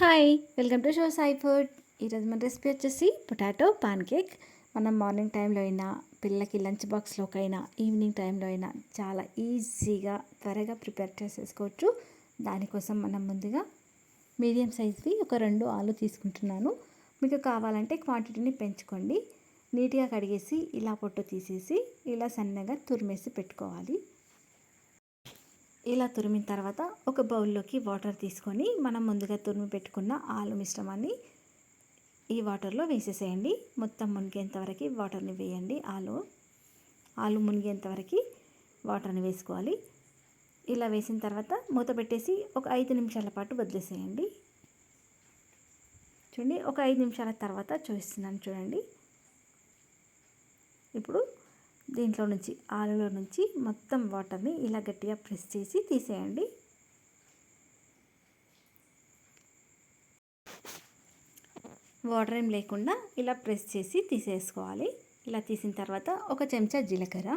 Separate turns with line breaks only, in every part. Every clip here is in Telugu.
Hi welcome to show Sai food ఈరోజు మన రెసిపీ వచ్చేసి పొటాటో పాన్ కేక్. మనం మార్నింగ్ టైంలో అయినా పిల్లలకి లంచ్ బాక్స్లోకైనా ఈవినింగ్ టైంలో అయినా చాలా ఈజీగా త్వరగా ప్రిపేర్ చేసేసుకోవచ్చు. దానికోసం మనం ముందుగా మీడియం సైజ్వి ఒక రెండు ఆలు తీసుకుంటున్నాను. మీకు కావాలంటే క్వాంటిటీని పెంచుకోండి. నీట్గా కడిగేసి ఇలా పొట్టు తీసేసి ఇలా సన్నగా తురిమేసి పెట్టుకోవాలి. ఇలా తురిమిన తర్వాత ఒక బౌల్లోకి వాటర్ తీసుకొని మనం ముందుగా తురిమి పెట్టుకున్న ఆలు మిశ్రమాన్ని ఈ వాటర్లో వేసేసేయండి. మొత్తం మునిగేంత వరకు వాటర్ని వేయండి ఆలు. ఆలు మునిగేంతవరకు వాటర్ని వేసుకోవాలి. ఇలా వేసిన తర్వాత మూత పెట్టేసి ఒక ఐదు నిమిషాల పాటు వదిలేసేయండి. చూడండి ఒక ఐదు నిమిషాల తర్వాత చూపిస్తున్నాను చూడండి. ఇప్పుడు దీంట్లో నుంచి ఆలులో నుంచి మొత్తం వాటర్ని ఇలా గట్టిగా ప్రెస్ చేసి తీసేయండి. వాటర్ ఏం లేకుండా ఇలా ప్రెస్ చేసి తీసేసుకోవాలి. ఇలా తీసిన తర్వాత ఒక చెంచా జీలకర్ర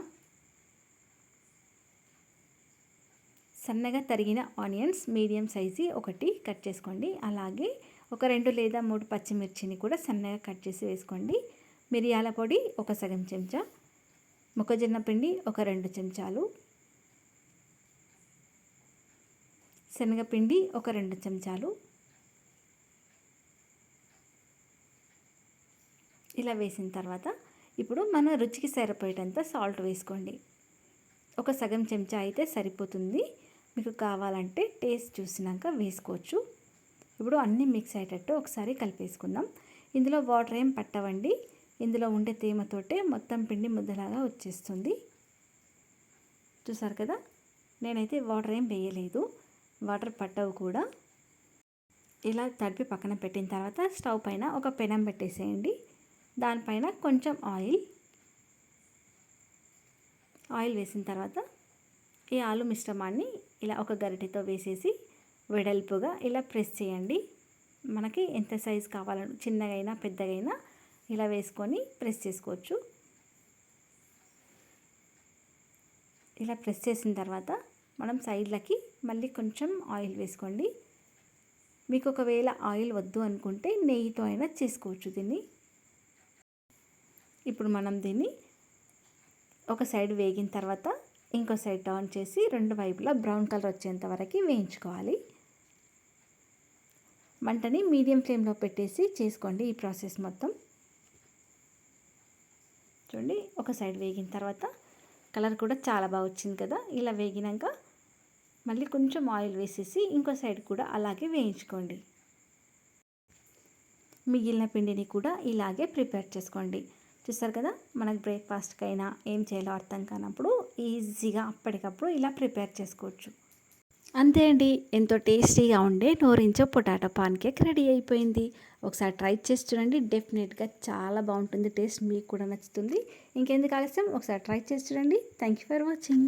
సన్నగా తరిగిన ఆనియన్స్ మీడియం సైజు ఒకటి కట్ చేసుకోండి. అలాగే ఒక రెండు లేదా మూడు పచ్చిమిర్చిని కూడా సన్నగా కట్ చేసి వేసుకోండి. మిరియాల పొడి ఒక సగం చెంచా మొక్కజొన్న పిండి ఒక రెండు చెంచాలు. శనగపిండి ఒక రెండు చెంచాలు. ఇలా వేసిన తర్వాత ఇప్పుడు మన రుచికి సరిపోయేటంత సాల్ట్ వేసుకోండి. ఒక సగం చెంచా అయితే సరిపోతుంది. మీకు కావాలంటే టేస్ట్ చూసినాక వేసుకోవచ్చు. ఇప్పుడు అన్నీ మిక్స్ అయ్యేటట్టు ఒకసారి కలిపేసుకుందాం. ఇందులో వాటర్ ఏం పట్టవండి. ఇందులో ఉండే తేమతోటే మొత్తం పిండి ముద్దలాగా వచ్చేస్తుంది. చూసారు కదా? నేనైతే వాటర్ ఏం వేయలేదు. వాటర్ పట్టవు కూడా. ఇలా తడిపి పక్కన పెట్టిన తర్వాత స్టవ్ పైన ఒక పెనం పెట్టేసేయండి. దానిపైన కొంచెం ఆయిల్. ఆయిల్ వేసిన తర్వాత ఈ ఆలు మిశ్రమాన్ని ఇలా ఒక గరిటెతో వేసేసి వెడల్పుగా ఇలా ప్రెస్ చేయండి. మనకి ఎంత సైజు కావాలను చిన్నగైనా పెద్దగైనా ఇలా వేసుకొని ప్రెస్ చేసుకోవచ్చు. ఇలా ప్రెస్ చేసిన తర్వాత మనం సైడ్లకి మళ్ళీ కొంచెం ఆయిల్ వేసుకోండి. మీకు ఒకవేళ ఆయిల్ వద్దు అనుకుంటే నెయ్యితో అయినా చేసుకోవచ్చు దీన్ని. ఇప్పుడు మనం దీన్ని ఒక సైడ్ వేగిన తర్వాత ఇంకో సైడ్ టర్న్ చేసి రెండు వైపులా బ్రౌన్ కలర్ వచ్చేంత వరకు వేయించుకోవాలి. మంటని మీడియం ఫ్లేమ్లో పెట్టేసి చేసుకోండి ఈ ప్రాసెస్ మొత్తం. చూడండి ఒక సైడ్ వేగిన తర్వాత కలర్ కూడా చాలా బాగా వచ్చింది కదా. ఇలా వేగినాక మళ్ళీ కొంచెం ఆయిల్ వేసేసి ఇంకో సైడ్ కూడా అలాగే వేయించుకోండి. మిగిలిన పిండిని కూడా ఇలాగే ప్రిపేర్ చేసుకోండి. చూస్తారు కదా మనకు బ్రేక్ఫాస్ట్కైనా ఏం చేయాలో అర్థం కానప్పుడు ఈజీగా అప్పటికప్పుడు ఇలా ప్రిపేర్ చేసుకోవచ్చు. అంతే అండి. ఎంతో టేస్టీగా ఉండే నోరించో పొటాటో పాన్ కేక్ రెడీ అయిపోయింది. ఒకసారి ట్రై చేసి చూడండి. డెఫినెట్గా చాలా బాగుంటుంది. టేస్ట్ మీకు కూడా నచ్చుతుంది. ఇంకెందుకు ఆలస్యం? ఒకసారి ట్రై చేసి చూడండి. Thank you for watching.